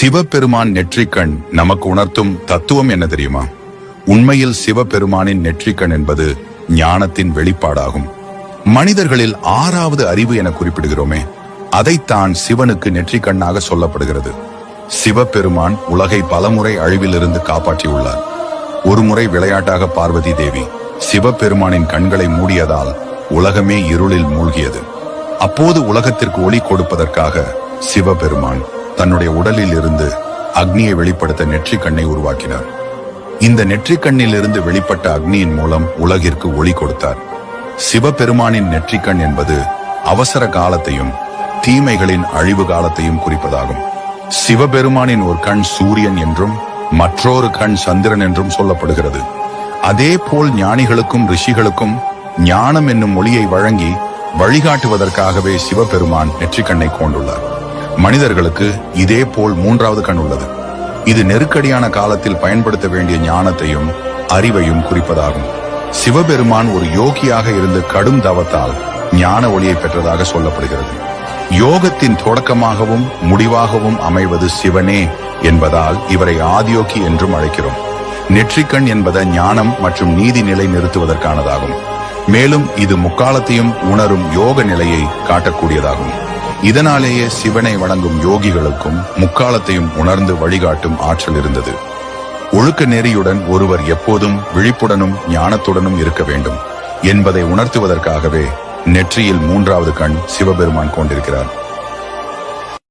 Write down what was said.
சிவபெருமான் நெற்றிக்கண் நமக்கு உணர்த்தும் தத்துவம் என்ன தெரியுமா? உண்மையில் சிவபெருமானின் நெற்றிக்கண் என்பது ஞானத்தின் வெளிப்பாடாகும். மனிதர்களில் ஆறாவது அறிவு என குறிப்பிடுகிறோமே அதைத்தான் சிவனுக்கு நெற்றிக்கண்ணாக சொல்லப்படுகிறது. சிவபெருமான் உலகை பலமுறை அழிவிலிருந்து காப்பாற்றியுள்ளார். ஒருமுறை விளையாட்டாக பார்வதி தேவி சிவபெருமானின் கண்களை மூடியதால் உலகமே இருளில் மூழ்கியது. அப்போது உலகத்திற்கு ஒளி கொடுப்பதற்காக சிவபெருமான் தன்னுடைய உடலில் இருந்து அக்னியை வெளிப்படுத்த நெற்றிக் கண்ணை உருவாக்கினார். இந்த நெற்றிக் கண்ணில் இருந்து வெளிப்பட்ட அக்னியின் மூலம் உலகிற்கு ஒளி கொடுத்தார். சிவபெருமானின் நெற்றிக்கண் என்பது அவசர காலத்தையும் தீமைகளின் அழிவு காலத்தையும் குறிப்பதாகும். சிவபெருமானின் ஒரு கண் சூரியன் என்றும் மற்றொரு கண் சந்திரன் என்றும் சொல்லப்படுகிறது. அதே போல் ஞானிகளுக்கும் ரிஷிகளுக்கும் ஞானம் என்னும் மொழியை வழங்கி வழிகாட்டுவதற்காகவே சிவபெருமான் நெற்றிக்கண்ணை கொண்டுள்ளார். மனிதர்களுக்கு இதே போல் மூன்றாவது கண் உள்ளது. இது நெருக்கடியான காலத்தில் பயன்படுத்த வேண்டிய ஞானத்தையும் அறிவையும் குறிப்பதாகும். சிவபெருமான் ஒரு யோகியாக இருந்து கடும் தவத்தால் ஞான ஒளியை பெற்றதாக சொல்லப்படுகிறது. யோகத்தின் தொடக்கமாகவும் முடிவாகவும் அமைவது சிவனே என்பதால் இவரை ஆதியோகி என்றும் அழைக்கிறோம். நெற்றிக்கண் என்பத ஞானம் மற்றும் நீதி நிலை நிறுத்துவதற்கானதாகும் மேலும் இது முக்காலத்தையும் உணரும் யோக நிலையை காட்டக்கூடியதாகும். இதனாலேயே சிவனை வணங்கும் யோகிகளுக்கும் முக்காலத்தையும் உணர்ந்து வழிகாட்டும் ஆற்றல் இருந்தது. ஒழுக்க நெறியுடன் ஒருவர் எப்போதும் விழிப்புடனும் ஞானத்துடனும் இருக்க வேண்டும் என்பதை உணர்த்துவதற்காகவே நெற்றியில் மூன்றாவது கண் சிவபெருமான் கொண்டிருக்கிறார்.